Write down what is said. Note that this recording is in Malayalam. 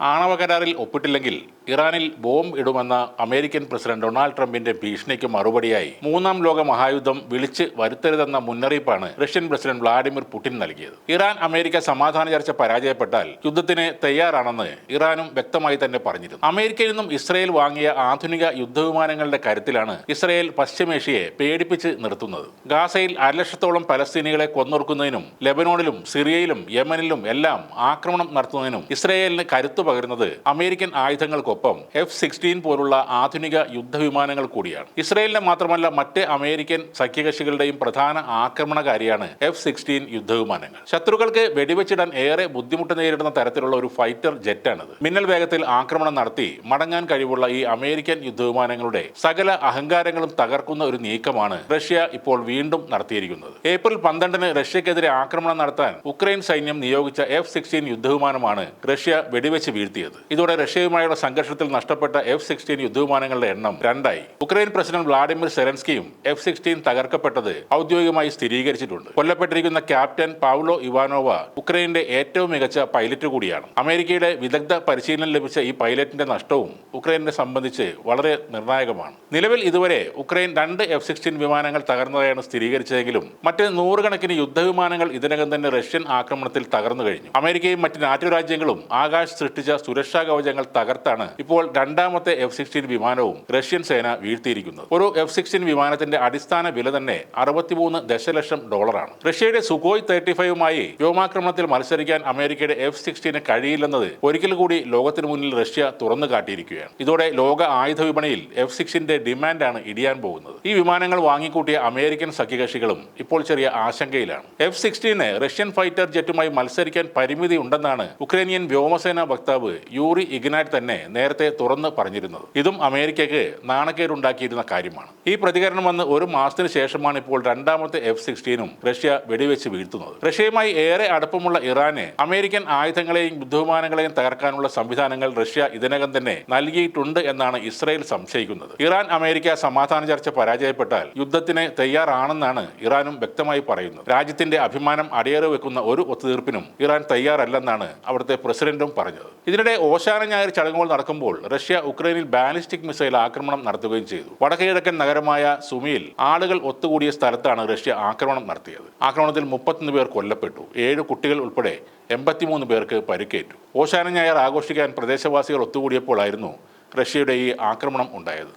ആണവ കരാറിൽ ഒപ്പിട്ടില്ലെങ്കിൽ ഇറാനിൽ ബോംബ് ഇടുമെന്ന അമേരിക്കൻ പ്രസിഡന്റ് ഡൊണാൾഡ് ട്രംപിന്റെ ഭീഷണിക്ക് മറുപടിയായി മൂന്നാം ലോക മഹായുദ്ധം വിളിച്ച് വരുത്തരുതെന്ന മുന്നറിയിപ്പാണ് റഷ്യൻ പ്രസിഡന്റ് വ്ളാഡിമിർ പുടിൻ നൽകിയത്. ഇറാൻ അമേരിക്ക സമാധാന ചർച്ച പരാജയപ്പെട്ടാൽ യുദ്ധത്തിന് തയ്യാറാണെന്ന് ഇറാനും വ്യക്തമായി തന്നെ പറഞ്ഞിരുന്നു. അമേരിക്കയിൽ നിന്നും ഇസ്രയേൽ വാങ്ങിയ ആധുനിക യുദ്ധവിമാനങ്ങളുടെ കരുത്തിലാണ് ഇസ്രയേൽ പശ്ചിമേഷ്യയെ പേടിപ്പിച്ച് നിർത്തുന്നത്. ഗാസയിൽ അരലക്ഷത്തോളം പലസ്തീനികളെ കൊന്നൊടുക്കുന്നതിനും ലെബനോണിലും സിറിയയിലും യമനിലും എല്ലാം ആക്രമണം നടത്തുന്നതിനും ഇസ്രയേലിന് കരുത്തു പകരുന്നത് അമേരിക്കൻ ആയുധങ്ങൾക്കൊപ്പം എഫ് സിക്സ്റ്റീൻ പോലുള്ള ആധുനിക യുദ്ധവിമാനങ്ങൾ കൂടിയാണ്. ഇസ്രയേലിനെ മാത്രമല്ല മറ്റ് അമേരിക്കൻ സഖ്യകക്ഷികളുടെയും പ്രധാന ആക്രമണകാരിയാണ് എഫ് സിക്സ്റ്റീൻ യുദ്ധവിമാനങ്ങൾ. ശത്രുക്കൾക്ക് വെടിവെച്ചിടാൻ ഏറെ ബുദ്ധിമുട്ട് നേരിടുന്ന തരത്തിലുള്ള ഒരു ഫൈറ്റർ ജെറ്റാണിത്. മിന്നൽ വേഗത്തിൽ ആക്രമണം നടത്തി മടങ്ങാൻ കഴിവുള്ള ഈ അമേരിക്കൻ യുദ്ധവിമാനങ്ങളുടെ സകല അഹങ്കാരങ്ങളും തകർക്കുന്ന ഒരു നീക്കമാണ് റഷ്യ ഇപ്പോൾ വീണ്ടും നടത്തിയിരിക്കുന്നത്. ഏപ്രിൽ പന്ത്രണ്ടിന് റഷ്യക്കെതിരെ ആക്രമണം നടത്താൻ ഉക്രൈൻ സൈന്യം നിയോഗിച്ച എഫ് സിക്സ്റ്റീൻ യുദ്ധവിമാനമാണ് റഷ്യ വെടിവെച്ച് വീഴ്ത്തിയത്. ഇതോടെ റഷ്യയുമായുള്ള സംഘർഷത്തിൽ നഷ്ടപ്പെട്ട എഫ് സിക്സ്റ്റീൻ യുദ്ധവിമാനങ്ങളുടെ എണ്ണം രണ്ടായി. ഉക്രൈൻ പ്രസിഡന്റ് വ്ളാഡിമിർ സെലൻസ്കിയും എഫ് സിക്സ്റ്റീൻ തകർക്കപ്പെട്ടത് ഔദ്യോഗികമായി സ്ഥിരീകരിച്ചിട്ടുണ്ട്. കൊല്ലപ്പെട്ടിരിക്കുന്ന ക്യാപ്റ്റൻ പാവ്ലോ ഇവാനോവ ഉക്രൈന്റെ ഏറ്റവും മികച്ച പൈലറ്റ് കൂടിയാണ്. അമേരിക്കയുടെ വിദഗ്ധ പരിശീലനം ലഭിച്ച ഈ പൈലറ്റിന്റെ നഷ്ടവും ഉക്രൈനെ സംബന്ധിച്ച് വളരെ നിർണായകമാണ്. നിലവിൽ ഇതുവരെ ഉക്രൈൻ രണ്ട് എഫ് സിക്സ്റ്റീൻ വിമാനങ്ങൾ തകർന്നതായാണ് സ്ഥിരീകരിച്ചതെങ്കിലും മറ്റ് നൂറുകണക്കിന് യുദ്ധവിമാനങ്ങൾ ഇതിനകം തന്നെ റഷ്യൻ ആക്രമണത്തിൽ തകർന്നു കഴിഞ്ഞു. അമേരിക്കയും മറ്റ് നാറ്റു രാജ്യങ്ങളും ആകാശ് സൃഷ്ടിച്ച സുരക്ഷാ കവചങ്ങൾ തകർത്താണ് ഇപ്പോൾ രണ്ടാമത്തെ എഫ് സിക്സ്റ്റീൻ വിമാനവും റഷ്യൻ സേന വീഴ്ത്തിയിരിക്കുന്നത്. ഒരു എഫ് സിക്സ്റ്റീൻ വിമാനത്തിന്റെ അടിസ്ഥാന വില തന്നെ അറുപത്തിമൂന്ന് ദശലക്ഷം ഡോളറാണ്. റഷ്യയുടെ സുഖോയ് തേർട്ടി ഫൈവുമായി വ്യോമാക്രമണത്തിൽ മത്സരിക്കാൻ അമേരിക്കയുടെ എഫ് സിക്സ്റ്റീന് കഴിയില്ലെന്നത് ഒരിക്കൽ കൂടി ലോകത്തിനു മുന്നിൽ റഷ്യ തുറന്നു കാട്ടിയിരിക്കുകയാണ്. ഇതോടെ ലോക ആയുധ വിപണിയിൽ എഫ് സിക്സിന്റെ ഡിമാൻഡാണ് ഇടിയാൻ പോകുന്നത്. ഈ വിമാനങ്ങൾ വാങ്ങിക്കൂട്ടിയ അമേരിക്കൻ സഖ്യകക്ഷികളും ഇപ്പോൾ ചെറിയ ആശങ്കയിലാണ്. എഫ് സിക്സ്റ്റീന് റഷ്യൻ ഫൈറ്റർ ജെറ്റുമായി മത്സരിക്കാൻ പരിമിതി ഉണ്ടെന്നാണ് ഉക്രൈനിയൻ വ്യോമസേന വക്താവ് യൂറി ഇഗ്നാറ്റ് തന്നെ നേരത്തെ തുറന്ന് പറഞ്ഞിരുന്നത്. ഇതും അമേരിക്കയ്ക്ക് നാണക്കേടുണ്ടാക്കിയിരുന്ന കാര്യമാണ്. ഈ പ്രതികരണം വന്ന് ഒരു മാസത്തിന് ശേഷമാണ് ഇപ്പോൾ രണ്ടാമത്തെ എഫ് സിക്സ്റ്റീനും റഷ്യ വെടിവെച്ച് വീഴ്ത്തുന്നത്. റഷ്യയുമായി ഏറെ അടുപ്പമുള്ള ഇറാനെ അമേരിക്കൻ ആയുധങ്ങളെയും യുദ്ധവിമാനങ്ങളെയും തകർക്കാനുള്ള സംവിധാനങ്ങൾ റഷ്യ ഇതിനകം തന്നെ നൽകിയിട്ടുണ്ട് എന്നാണ് ഇസ്രയേൽ സംശയിക്കുന്നത്. ഇറാൻ അമേരിക്ക സമാധാന ചർച്ച പരാജയപ്പെട്ടാൽ യുദ്ധത്തിന് തയ്യാറാണെന്നാണ് ഇറാനും വ്യക്തമായി പറയുന്നത്. രാജ്യത്തിന്റെ അഭിമാനം അടിയറ വെക്കുന്ന ഒരു ഒത്തുതീർപ്പിനും ഇറാൻ തയ്യാറല്ലെന്നാണ് അവിടുത്തെ പ്രസിഡന്റും പറഞ്ഞത്. ഇതിനിടെ ഓശാന ഞായർ ചടങ്ങുകൾ നടക്കുമ്പോൾ റഷ്യ ഉക്രൈനിൽ ബാലിസ്റ്റിക് മിസൈൽ ആക്രമണം നടത്തുകയും ചെയ്തു. വടക്കുകിഴക്കൻ നഗരമായ സുമിയിൽ ആളുകൾ ഒത്തുകൂടിയ സ്ഥലത്താണ് റഷ്യ ആക്രമണം നടത്തിയത്. ആക്രമണത്തിൽ മുപ്പത്തൊന്ന് പേർ കൊല്ലപ്പെട്ടു. ഏഴ് കുട്ടികൾ ഉൾപ്പെടെ എൺപത്തിമൂന്ന് പേർക്ക് പരിക്കേറ്റു. ഓശാന ഞായർ ആഘോഷിക്കാൻ പ്രദേശവാസികൾ ഒത്തുകൂടിയപ്പോഴായിരുന്നു റഷ്യയുടെ ഈ ആക്രമണം ഉണ്ടായത്.